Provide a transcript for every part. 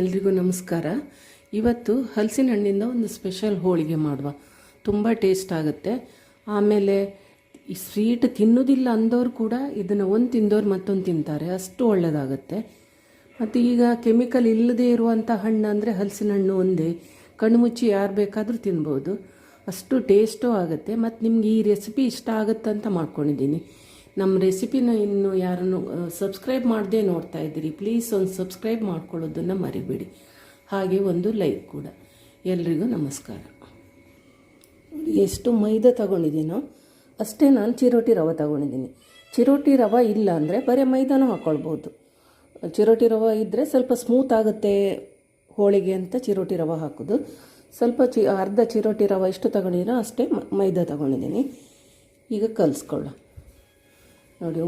ಎಲ್ರಿಗೂ ನಮಸ್ಕಾರ. ಇವತ್ತು ಹಲಸಿನ ಹಣ್ಣಿಂದ ಒಂದು ಸ್ಪೆಷಲ್ ಹೋಳಿಗೆ ಮಾಡುವ. ತುಂಬ ಟೇಸ್ಟ್ ಆಗುತ್ತೆ. ಆಮೇಲೆ ಈ ಸ್ವೀಟ್ ತಿನ್ನೋದಿಲ್ಲ ಅಂದವ್ರು ಕೂಡ ಇದನ್ನು ಒಂದು ತಿಂದವ್ರು ಮತ್ತೊಂದು ತಿಂತಾರೆ. ಅಷ್ಟು ಒಳ್ಳೆಯದಾಗುತ್ತೆ ಮತ್ತು ಈಗ ಕೆಮಿಕಲ್ ಇಲ್ಲದೇ ಇರುವಂಥ ಹಣ್ಣು ಅಂದರೆ ಹಲಸಿನ ಹಣ್ಣು ಒಂದೇ. ಕಣ್ಣು ಮುಚ್ಚಿ ಯಾರು ಬೇಕಾದರೂ ತಿನ್ಬೋದು. ಅಷ್ಟು ಟೇಸ್ಟೂ ಆಗುತ್ತೆ. ಮತ್ತು ನಿಮ್ಗೆ ಈ ರೆಸಿಪಿ ಇಷ್ಟ ಆಗುತ್ತೆ ಅಂತ ಮಾಡ್ಕೊಂಡಿದ್ದೀನಿ. ನಮ್ಮ ರೆಸಿಪಿನ ಇನ್ನು ಯಾರನ್ನು ಸಬ್ಸ್ಕ್ರೈಬ್ ಮಾಡದೆ ನೋಡ್ತಾ ಇದ್ದೀರಿ ಪ್ಲೀಸ್ ಒಂದು ಸಬ್ಸ್ಕ್ರೈಬ್ ಮಾಡ್ಕೊಳ್ಳೋದನ್ನು ಮರಿಬೇಡಿ. ಹಾಗೆ ಒಂದು ಲೈಕ್ ಕೂಡ. ಎಲ್ರಿಗೂ ನಮಸ್ಕಾರ. ಎಷ್ಟು ಮೈದಾ ತಗೊಂಡಿದ್ದೀನೋ ಅಷ್ಟೇ ನಾನು ಚಿರೋಟಿ ರವೆ ತಗೊಂಡಿದ್ದೀನಿ. ಚಿರೋಟಿ ರವೆ ಇಲ್ಲ ಅಂದರೆ ಬರೀ ಮೈದಾನೂ ಹಾಕ್ಕೊಳ್ಬೋದು ಚಿರೋಟಿ ರವೆ ಇದ್ದರೆ ಸ್ವಲ್ಪ ಸ್ಮೂತ್ ಆಗುತ್ತೆ ಹೋಳಿಗೆ ಅಂತ ಚಿರೋಟಿ ರವೆ ಹಾಕೋದು. ಸ್ವಲ್ಪ ಚಿ, ಅರ್ಧ ಚಿರೋಟಿ ರವೆ ಎಷ್ಟು ತಗೊಂಡಿದ್ದೀನೋ ಅಷ್ಟೇ ಮೈದಾ ತಗೊಂಡಿದ್ದೀನಿ. ಈಗ ಕಲಿಸ್ಕೊಳ್ಳ ನೋಡಿ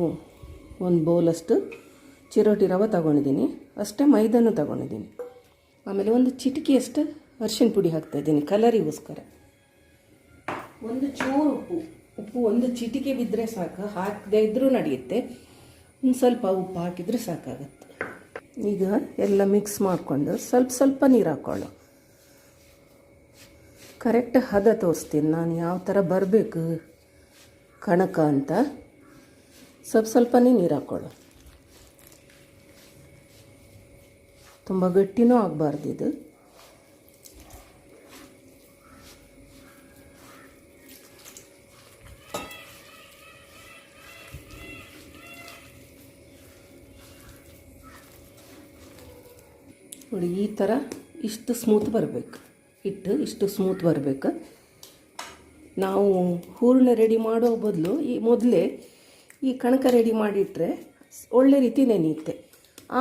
ಒಂದು ಬೌಲಷ್ಟು ಚಿರೋಟಿ ರವೆ ತಗೊಂಡಿದ್ದೀನಿ. ಅಷ್ಟೇ ಮೈದಾನು ತಗೊಂಡಿದ್ದೀನಿ. ಆಮೇಲೆ ಒಂದು ಚಿಟಿಕೆಯಷ್ಟು ಅರ್ಶಿನ ಪುಡಿ ಹಾಕ್ತಾಯಿದ್ದೀನಿ ಕಲರಿಗೋಸ್ಕರ. ಒಂದು ಚೂರು ಉಪ್ಪು ಉಪ್ಪು ಒಂದು ಚಿಟಿಕೆ ಬಿದ್ದರೆ ಸಾಕು, ಹಾಕದೇ ಇದ್ದರೂ ನಡೆಯುತ್ತೆ. ಒಂದು ಸ್ವಲ್ಪ ಉಪ್ಪು ಹಾಕಿದರೆ ಸಾಕಾಗುತ್ತೆ. ಈಗ ಎಲ್ಲ ಮಿಕ್ಸ್ ಮಾಡಿಕೊಂಡು ಸ್ವಲ್ಪ ಸ್ವಲ್ಪ ನೀರು ಹಾಕ್ಕೊಳ್ಳು ಕರೆಕ್ಟ್ ಹದ ತೋರಿಸ್ತೀನಿ, ನಾನು ಯಾವ ಥರ ಬರಬೇಕು ಕಣಕ ಅಂತ. ಸ್ವಲ್ಪ ಸ್ವಲ್ಪನೇ ನೀರು ಹಾಕ್ಕೊಳ್ಳು. ತುಂಬ ಗಟ್ಟಿನೂ ಆಗಬಾರ್ದು ಇದು. ನೋಡಿ, ಈ ಥರ ಇಷ್ಟು ಸ್ಮೂತ್ ಬರಬೇಕು. ಹಿಟ್ಟು ಇಷ್ಟು ಸ್ಮೂತ್ ಬರಬೇಕು. ನಾವು ಹೂರಣ ರೆಡಿ ಮಾಡೋ ಬದಲು ಈ ಮೊದಲೇ ಈ ಕಣಕ ರೆಡಿ ಮಾಡಿಟ್ರೆ ಒಳ್ಳೆ ರೀತಿ ನೆನೆಯುತ್ತೆ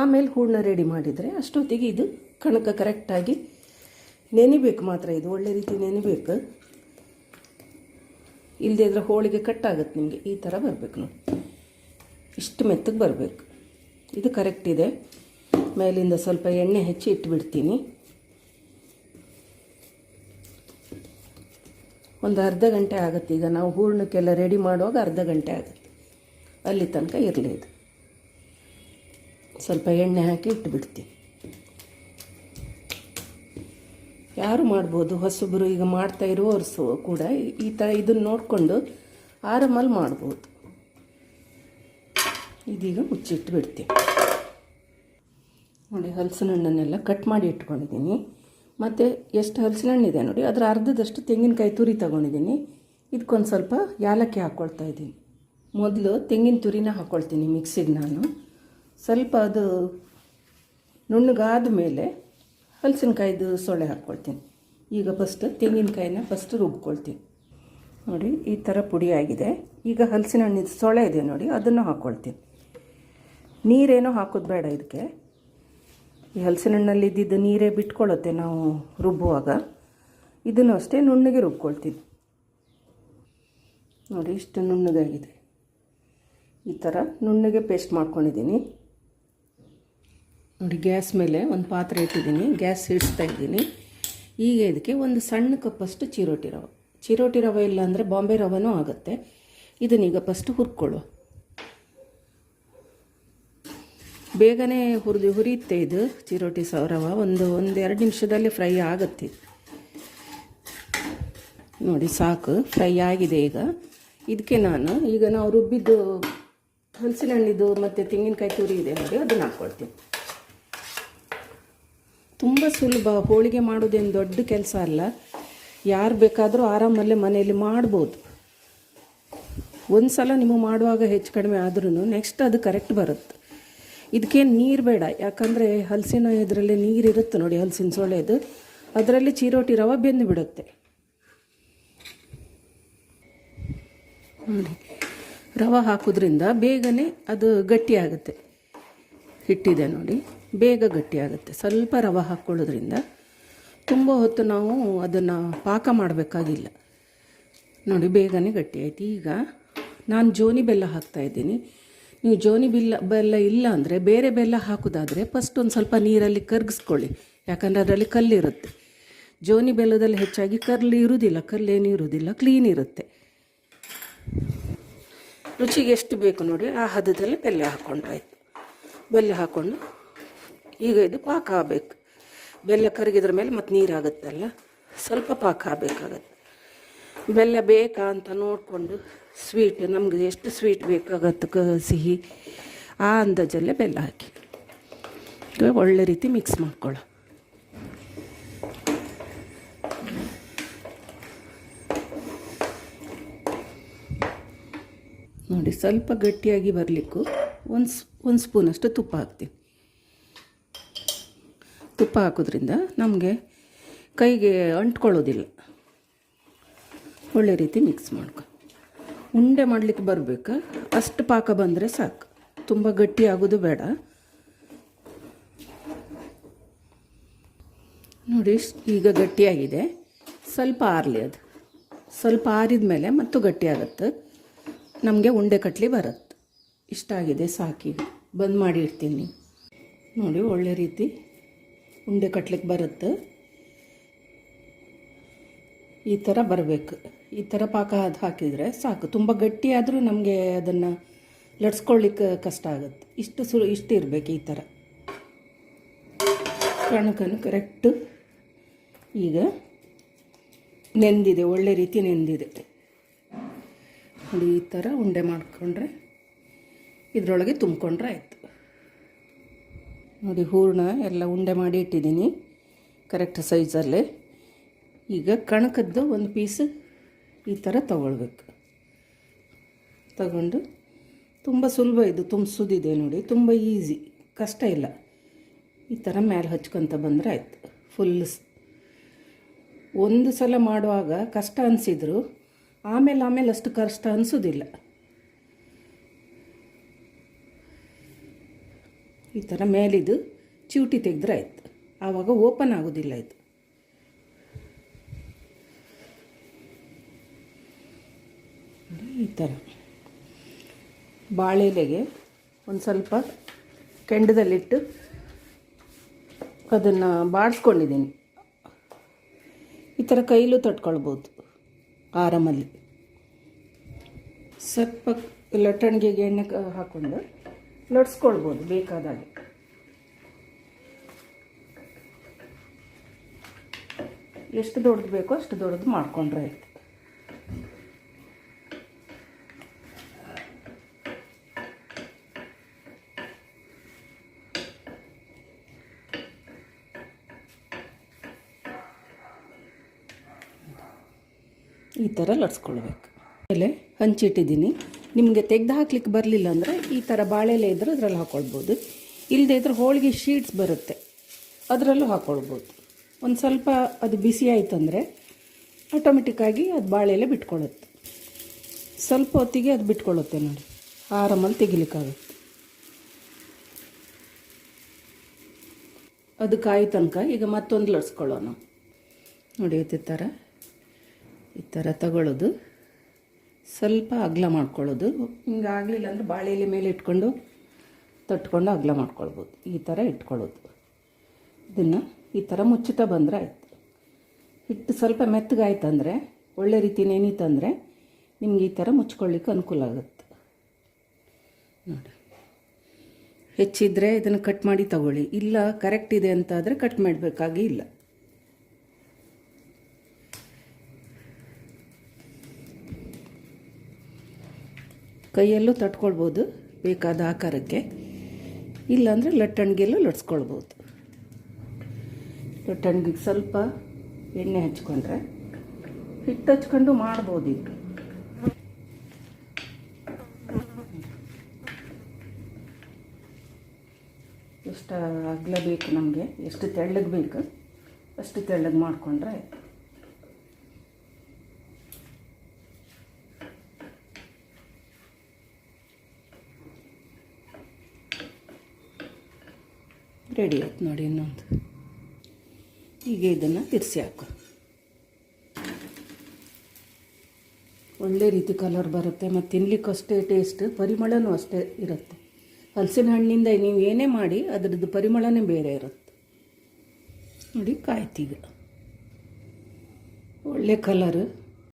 ಆಮೇಲೆ ಹೂರಣ ರೆಡಿ ಮಾಡಿದರೆ ಅಷ್ಟೊತ್ತಿಗೆ ಇದು ಕಣಕ ಕರೆಕ್ಟಾಗಿ ನೆನಿಬೇಕು ಮಾತ್ರ, ಇದು ಒಳ್ಳೆ ರೀತಿ ನೆನಿಬೇಕು. ಇಲ್ಲದೇ ಇದ್ರೆ ಹೋಳಿಗೆ ಕಟ್ಟಾಗುತ್ತೆ ನಿಮಗೆ, ಈ ಥರ ಬರಬೇಕು ನೋಡಿ. ಇಷ್ಟು ಮೆತ್ತಗೆ ಬರಬೇಕು. ಇದು ಕರೆಕ್ಟ್ ಇದೆ. ಮೇಲಿಂದ ಸ್ವಲ್ಪ ಎಣ್ಣೆ ಹೆಚ್ಚಿ ಇಟ್ಬಿಡ್ತೀನಿ. ಒಂದು ಅರ್ಧ ಗಂಟೆ ಆಗುತ್ತೆ, ಈಗ ನಾವು ಹೂರ್ಣಕ್ಕೆಲ್ಲ ರೆಡಿ ಮಾಡುವಾಗ ಅರ್ಧ ಗಂಟೆ ಆಗುತ್ತೆ. ಅಲ್ಲಿ ತನಕ ಇರಲಿ ಇದು. ಸ್ವಲ್ಪ ಎಣ್ಣೆ ಹಾಕಿ ಇಟ್ಬಿಡ್ತೀನಿ. ಯಾರು ಮಾಡ್ಬೋದು? ಹೊಸಬರು ಈಗ ಮಾಡ್ತಾ ಇರುವವರು ಸೊ ಕೂಡ ಈ ಥರ ಇದನ್ನು ನೋಡಿಕೊಂಡು ಆರಾಮಲ್ಲಿ ಮಾಡ್ಬೋದು. ಇದೀಗ ಮುಚ್ಚಿಟ್ಟು ಬಿಡ್ತೀನಿ ನೋಡಿ ಹಲಸಿನ ಹಣ್ಣನ್ನೆಲ್ಲ ಕಟ್ ಮಾಡಿ ಇಟ್ಕೊಂಡಿದ್ದೀನಿ. ಮತ್ತು ಎಷ್ಟು ಹಲಸಿನ ಹಣ್ಣಿದೆ ನೋಡಿ, ಅದರ ಅರ್ಧದಷ್ಟು ತೆಂಗಿನಕಾಯಿ ತುರಿ ತಗೊಂಡಿದ್ದೀನಿ. ಇದಕ್ಕೊಂದು ಸ್ವಲ್ಪ ಯಾಲಕ್ಕಿ ಹಾಕ್ಕೊಳ್ತಾ ಇದ್ದೀನಿ. ಮೊದಲು ತೆಂಗಿನ ತುರಿನ ಹಾಕ್ಕೊಳ್ತೀನಿ ಮಿಕ್ಸಿಗೆ ನಾನು. ಸ್ವಲ್ಪ ಅದು ನುಣ್ಣಗಾದ ಮೇಲೆ ಹಲಸಿನಕಾಯ್ದು ಸೊಳ್ಳೆ ಹಾಕ್ಕೊಳ್ತೀನಿ ಈಗ ಫಸ್ಟ್ ತೆಂಗಿನಕಾಯಿನ ಫಸ್ಟ್ ರುಬ್ಕೊಳ್ತೀನಿ. ನೋಡಿ, ಈ ಥರ ಪುಡಿ ಆಗಿದೆ. ಈಗ ಹಲಸಿನ ಹಣ್ಣಿನ ಸೊಳೆ ಇದೆ ನೋಡಿ, ಅದನ್ನು ಹಾಕ್ಕೊಳ್ತೀನಿ ನೀರೇನೋ ಹಾಕೋದು ಬೇಡ ಇದಕ್ಕೆ. ಈ ಹಲಸಿನ ಹಣ್ಣಲ್ಲಿ ಇದ್ದಿದ್ದು ನೀರೇ ಬಿಟ್ಕೊಳ್ಳುತ್ತೆ ನಾವು ರುಬ್ಬುವಾಗ. ಇದನ್ನು ಅಷ್ಟೇ ನುಣ್ಣಗೆ ರುಬ್ಕೊಳ್ತೀನಿ. ನೋಡಿ, ಇಷ್ಟು ನುಣ್ಣಗಾಗಿದೆ. ಈ ಥರ ನುಣ್ಣಗೆ ಪೇಸ್ಟ್ ಮಾಡ್ಕೊಂಡಿದ್ದೀನಿ. ನೋಡಿ, ಗ್ಯಾಸ್ ಮೇಲೆ ಒಂದು ಪಾತ್ರೆ ಇಟ್ಟಿದ್ದೀನಿ. ಗ್ಯಾಸ್ ಇಡಿಸ್ತಾ ಇದ್ದೀನಿ. ಈಗ ಇದಕ್ಕೆ ಒಂದು ಸಣ್ಣ ಕಪ್ಪಷ್ಟು ಚಿರೋಟಿ ರವೆ. ಚಿರೋಟಿ ರವೆ ಇಲ್ಲ ಅಂದರೆ ಬಾಂಬೆ ರವೆನೂ ಆಗುತ್ತೆ. ಇದನ್ನೀಗ ಫಸ್ಟ್ ಹುರ್ಕೊಳ್ಳು ಬೇಗನೆ ಹುರಿದು ಹುರಿಯುತ್ತೆ ಇದು ಚಿರೋಟಿ ಸ, ರವೆ. ಒಂದು ಒಂದು ಎರಡು ನಿಮಿಷದಲ್ಲಿ ಫ್ರೈ ಆಗುತ್ತೆ. ನೋಡಿ, ಸಾಕು. ಫ್ರೈ ಆಗಿದೆ ಈಗ. ಇದಕ್ಕೆ ನಾನು ಈಗ ನಾವು ರುಬ್ಬಿದ್ದು ಹಲಸಿನ ಹಣ್ಣಿದು ಮತ್ತು ತೆಂಗಿನಕಾಯಿ ತುರಿ ಇದೆ ನೋಡಿ, ಅದನ್ನು ಹಾಕ್ಕೊಳ್ತೀನಿ ತುಂಬ ಸುಲಭ, ಹೋಳಿಗೆ ಮಾಡೋದೇನು ದೊಡ್ಡ ಕೆಲಸ ಅಲ್ಲ. ಯಾರು ಬೇಕಾದರೂ ಆರಾಮಲ್ಲೇ ಮನೆಯಲ್ಲಿ ಮಾಡ್ಬೋದು. ಒಂದು ಸಲ ನಿಮಗೆ ಮಾಡುವಾಗ ಹೆಚ್ಚು ಕಡಿಮೆ ಆದ್ರೂ ನೆಕ್ಸ್ಟ್ ಅದು ಕರೆಕ್ಟ್ ಬರುತ್ತೆ. ಇದಕ್ಕೇನು ನೀರು ಬೇಡ, ಯಾಕಂದರೆ ಹಲಸಿನ ಇದರಲ್ಲಿ ನೀರಿರುತ್ತೆ ನೋಡಿ, ಹಲಸಿನ ಸೊಳ್ಳೆದು. ಅದರಲ್ಲಿ ಚೀರೋಟಿ ರವೆ ಬೆಂದು ಬಿಡುತ್ತೆ ನೋಡಿ. ರವೆ ಹಾಕೋದ್ರಿಂದ ಬೇಗನೆ ಅದು ಗಟ್ಟಿಯಾಗುತ್ತೆ. ಹಿಟ್ಟಿದೆ ನೋಡಿ, ಬೇಗ ಗಟ್ಟಿಯಾಗುತ್ತೆ. ಸ್ವಲ್ಪ ರವೆ ಹಾಕ್ಕೊಳ್ಳೋದ್ರಿಂದ ತುಂಬ ಹೊತ್ತು ನಾವು ಅದನ್ನು ಪಾಕ ಮಾಡಬೇಕಾಗಿಲ್ಲ. ನೋಡಿ, ಬೇಗನೆ ಗಟ್ಟಿ ಆಯಿತು ಈಗ ನಾನು ಜೋನಿ ಬೆಲ್ಲ ಹಾಕ್ತಾಯಿದ್ದೀನಿ ನೀವು ಜೋನಿ ಬೆಲ್ಲ ಬೆಲ್ಲ ಇಲ್ಲ ಅಂದರೆ, ಬೇರೆ ಬೆಲ್ಲ ಹಾಕೋದಾದರೆ ಫಸ್ಟ್ ಒಂದು ಸ್ವಲ್ಪ ನೀರಲ್ಲಿ ಕರಗಿಸ್ಕೊಳ್ಳಿ. ಯಾಕಂದರೆ ಅದರಲ್ಲಿ ಕಲ್ಲಿರುತ್ತೆ. ಜೋನಿ ಬೆಲ್ಲದಲ್ಲಿ ಹೆಚ್ಚಾಗಿ ಕರ್ಲಿ ಇರುವುದಿಲ್ಲ ಕಲ್ಲೇನಿರುವುದಿಲ್ಲ ಕ್ಲೀನ್ ಇರುತ್ತೆ. ರುಚಿಗೆ ಎಷ್ಟು ಬೇಕು ನೋಡಿ, ಆ ಹದದಲ್ಲಿ ಬೆಲ್ಲ ಹಾಕ್ಕೊಂಡ್ರಾಯ್ತು ಬೆಲ್ಲ ಹಾಕ್ಕೊಂಡು ಈಗ ಇದು ಪಾಕ ಆಗಬೇಕು. ಬೆಲ್ಲ ಕರಗಿದ್ರ ಮೇಲೆ ಮತ್ತೆ ನೀರಾಗುತ್ತಲ್ಲ, ಸ್ವಲ್ಪ ಪಾಕ ಆಗಬೇಕಾಗತ್ತೆ. ಬೆಲ್ಲ ಬೇಕಾ ಅಂತ ನೋಡಿಕೊಂಡು ಸ್ವೀಟ್ ನಮಗೆ ಎಷ್ಟು ಸ್ವೀಟ್ ಬೇಕಾಗತ್ತೆ ಕ, ಸಿಹಿ, ಆ ಅಂದಾಜಲ್ಲೇ ಬೆಲ್ಲ ಹಾಕಿ. ಒಳ್ಳೆ ರೀತಿ ಮಿಕ್ಸ್ ಮಾಡ್ಕೊಳ್ಳೋ ನೋಡಿ, ಸ್ವಲ್ಪ ಗಟ್ಟಿಯಾಗಿ ಬರಲಿಕ್ಕೂ ಒಂದು ಒಂದು ಸ್ಪೂನಷ್ಟು ತುಪ್ಪ ಹಾಕ್ತೀನಿ. ತುಪ್ಪ ಹಾಕೋದ್ರಿಂದ ನಮಗೆ ಕೈಗೆ ಅಂಟ್ಕೊಳ್ಳೋದಿಲ್ಲ. ಒಳ್ಳೆ ರೀತಿ ಮಿಕ್ಸ್ ಮಾಡ್ಕೊ. ಉಂಡೆ ಮಾಡಲಿಕ್ಕೆ ಬರಬೇಕು, ಅಷ್ಟು ಪಾಕ ಬಂದರೆ ಸಾಕು. ತುಂಬ ಗಟ್ಟಿ ಆಗೋದು ಬೇಡ. ನೋಡಿ ಈಗ ಗಟ್ಟಿಯಾಗಿದೆ. ಸ್ವಲ್ಪ ಆರಲಿ ಅದು. ಸ್ವಲ್ಪ ಆರಿದ ಮೇಲೆ ಮತ್ತು ಗಟ್ಟಿ ಆಗುತ್ತೆ. ನಮಗೆ ಉಂಡೆ ಕಟ್ಲಿ ಬರುತ್ತೆ ಇಷ್ಟ ಆಗಿದೆ ಸಾಕಿ ಬಂದ್ ಮಾಡಿ ಇಡ್ತೀನಿ. ನೋಡಿ, ಒಳ್ಳೆ ರೀತಿ ಉಂಡೆ ಕಟ್ಲಿಕ್ಕೆ ಬರುತ್ತೆ ಈ ಥರ ಬರಬೇಕು. ಈ ಥರ ಪಾಕ ಅದು ಹಾಕಿದರೆ ಸಾಕು. ತುಂಬ ಗಟ್ಟಿಯಾದರೂ ನಮಗೆ ಅದನ್ನು ಲಟ್ಸ್ಕೊಳ್ಳಿಕ್ಕೆ ಕಷ್ಟ ಆಗುತ್ತೆ. ಇಷ್ಟು ಸು, ಇಷ್ಟು ಇರಬೇಕು ಈ ಥರ ಕಣಕನ್ನು ಕರೆಕ್ಟು ಈಗ ನೆಂದಿದೆ, ಒಳ್ಳೆ ರೀತಿ ನೆಂದಿದೆ. ನೋಡಿ ಈ ಥರ ಉಂಡೆ ಮಾಡಿಕೊಂಡ್ರೆ ಇದರೊಳಗೆ ತುಂಬಿಕೊಂಡ್ರೆ ಆಯಿತು. ನೋಡಿ ಹೂರಣ ಎಲ್ಲ ಉಂಡೆ ಮಾಡಿ ಇಟ್ಟಿದ್ದೀನಿ ಕರೆಕ್ಟ್ ಸೈಜಲ್ಲೇ ಈಗ ಕಣಕದ್ದು ಒಂದು ಪೀಸ್ ಈ ಥರ ತಗೊಳ್ಬೇಕು. ತಗೊಂಡು ತುಂಬ ಸುಲಭ ಇದು, ತುಂಬಿಸೋದಿದೆ ನೋಡಿ, ತುಂಬ ಈಸಿ ಕಷ್ಟ ಇಲ್ಲ. ಈ ಥರ ಮೇಲೆ ಹಚ್ಕೊತ ಬಂದರೆ ಆಯಿತು. ಫುಲ್ ಒಂದು ಸಲ ಮಾಡುವಾಗ ಕಷ್ಟ ಅನಿಸಿದ್ರು ಆಮೇಲೆ ಆಮೇಲೆ ಅಷ್ಟು ಕಷ್ಟ ಅನಿಸೋದಿಲ್ಲ. ಈ ಥರ ಮೇಲಿದು ಚಿವುಟಿ ತೆಗೆದ್ರೆ ಆಯಿತು. ಆವಾಗ ಓಪನ್ ಆಗೋದಿಲ್ಲ ಇದು. ಈ ಥರ ಬಾಳೆಲೆಗೆ ಒಂದು ಸ್ವಲ್ಪ ಕೆಂಡದಲ್ಲಿಟ್ಟು ಅದನ್ನು ಬಾಡಿಸ್ಕೊಂಡಿದ್ದೀನಿ ಈ ಥರ ಕೈಲೂ ತಟ್ಕೊಳ್ಬೋದು. ಆರಾಮಲ್ಲಿ. ಸ್ವಲ್ಪ ಲಟ್ಟಣಿಗೆಗೆ ಎಣ್ಣೆ ಹಾಕ್ಕೊಂಡು ಲಟ್ಸ್ಕೊಳ್ಬೋದು ಬೇಕಾದಾಗೆ. ಎಷ್ಟು ದೊಡ್ಡದು ಬೇಕೋ ಅಷ್ಟು ದೊಡ್ಡದು ಮಾಡ್ಕೊಂಡ್ರೆ ಆಯ್ತು. ಈ ಥರ ಲಟ್ಸ್ಕೊಳ್ಬೇಕು. ಎಲೆ ಹಂಚಿಟ್ಟಿದ್ದೀನಿ ನಿಮಗೆ ತೆಗ್ದು ಹಾಕ್ಲಿಕ್ಕೆ ಬರಲಿಲ್ಲ ಅಂದರೆ ಈ ಥರ ಬಾಳೆಲೆ ಇದ್ದರೆ ಅದರಲ್ಲಿ ಹಾಕ್ಕೊಳ್ಬೋದು ಇಲ್ಲದೇ ಇದ್ರೆ ಹೋಳಿಗೆ ಶೀಟ್ಸ್ ಬರುತ್ತೆ, ಅದರಲ್ಲೂ ಹಾಕ್ಕೊಳ್ಬೋದು ಒಂದು ಸ್ವಲ್ಪ ಅದು ಬಿಸಿ ಆಯಿತು ಅಂದರೆ ಆಟೋಮೆಟಿಕ್ಕಾಗಿ ಅದು ಬಾಳೆಲೆ ಬಿಟ್ಕೊಳ್ಳುತ್ತೆ ಸ್ವಲ್ಪ ಹೊತ್ತಿಗೆ ಅದು ಬಿಟ್ಕೊಳ್ಳುತ್ತೆ ನೋಡಿ, ಆರಾಮಲ್ಲಿ ತೆಗಿಲಿಕ್ಕಾಗುತ್ತೆ. ಅದು ಕಾಯಿ ತನಕ ಈಗ ಮತ್ತೊಂದು ಲಟ್ಸ್ಕೊಳ್ಳೋಣ. ನೋಡಿ ಈ ಥರ ಈ ಥರ ತಗೊಳ್ಳೋದು. ಸ್ವಲ್ಪ ಅಗಲ ಮಾಡ್ಕೊಳ್ಳೋದು. ಹಿಂಗೆ ಆಗಲಿಲ್ಲ ಅಂದರೆ ಬಾಳೆಲೆ ಮೇಲೆ ಇಟ್ಕೊಂಡು ತಟ್ಕೊಂಡು ಅಗಲ ಮಾಡ್ಕೊಳ್ಬೋದು. ಈ ಥರ ಇಟ್ಕೊಳ್ಳೋದು. ಇದನ್ನು ಈ ಥರ ಮುಚ್ಚುತ್ತಾ ಬಂದರೆ ಆಯಿತು. ಹಿಟ್ಟು ಸ್ವಲ್ಪ ಮೆತ್ತಗಾಯ್ತಂದರೆ, ಒಳ್ಳೆ ರೀತಿ ನೆನೀತಂದರೆ ನಿಮ್ಗೆ ಈ ಥರ ಮುಚ್ಕೊಳ್ಳಿಕ್ಕೆ ಅನುಕೂಲ ಆಗುತ್ತೆ. ನೋಡಿ. ಹೆಚ್ಚಿದ್ರೆ ಇದನ್ನು ಕಟ್ ಮಾಡಿ ತಗೊಳ್ಳಿ. ಇಲ್ಲ ಕರೆಕ್ಟ್ ಇದೆ ಅಂತಾದರೆ ಕಟ್ ಮಾಡಬೇಕಾಗಿ ಇಲ್ಲ. ಕೈಯಲ್ಲೂ ತಟ್ಕೊಳ್ಬೋದು ಬೇಕಾದ ಆಕಾರಕ್ಕೆ. ಇಲ್ಲಾಂದರೆ ಲಟ್ಟಣಿಗೆಲ್ಲೂ ಲಟ್ಸ್ಕೊಳ್ಬೋದು. ಲಟ್ಟಣಿಗೆ ಸ್ವಲ್ಪ ಎಣ್ಣೆ ಹಚ್ಕೊಂಡ್ರೆ ಹಿಟ್ಟು ಹಚ್ಕೊಂಡು ಮಾಡ್ಬೋದು ಇದು ಎಷ್ಟು ಅಗಲ ಬೇಕು ನಮಗೆ, ಎಷ್ಟು ತೆಳ್ಳಗೆ ಬೇಕು ಅಷ್ಟು ತೆಳ್ಳಗೆ ಮಾಡಿಕೊಂಡ್ರೆ ರೆಡಿ ಆಯ್ತು ನೋಡಿ ಇನ್ನೊಂದು. ಈಗ ಇದನ್ನು ತಿರ್ಸಿ ಹಾಕು. ಒಳ್ಳೆ ರೀತಿ ಕಲರ್ ಬರುತ್ತೆ ಮತ್ತು ತಿನ್ಲಿಕ್ಕೂ ಅಷ್ಟೇ ಟೇಸ್ಟ್ ಪರಿಮಳನೂ ಅಷ್ಟೇ ಇರುತ್ತೆ. ಹಲಸಿನ ಹಣ್ಣಿಂದ ನೀವು ಏನೇ ಮಾಡಿ, ಅದರದ್ದು ಪರಿಮಳನೇ ಬೇರೆ ಇರುತ್ತೆ. ನೋಡಿ ಕಾಯ್ತೀಗ. ಒಳ್ಳೆ ಕಲರು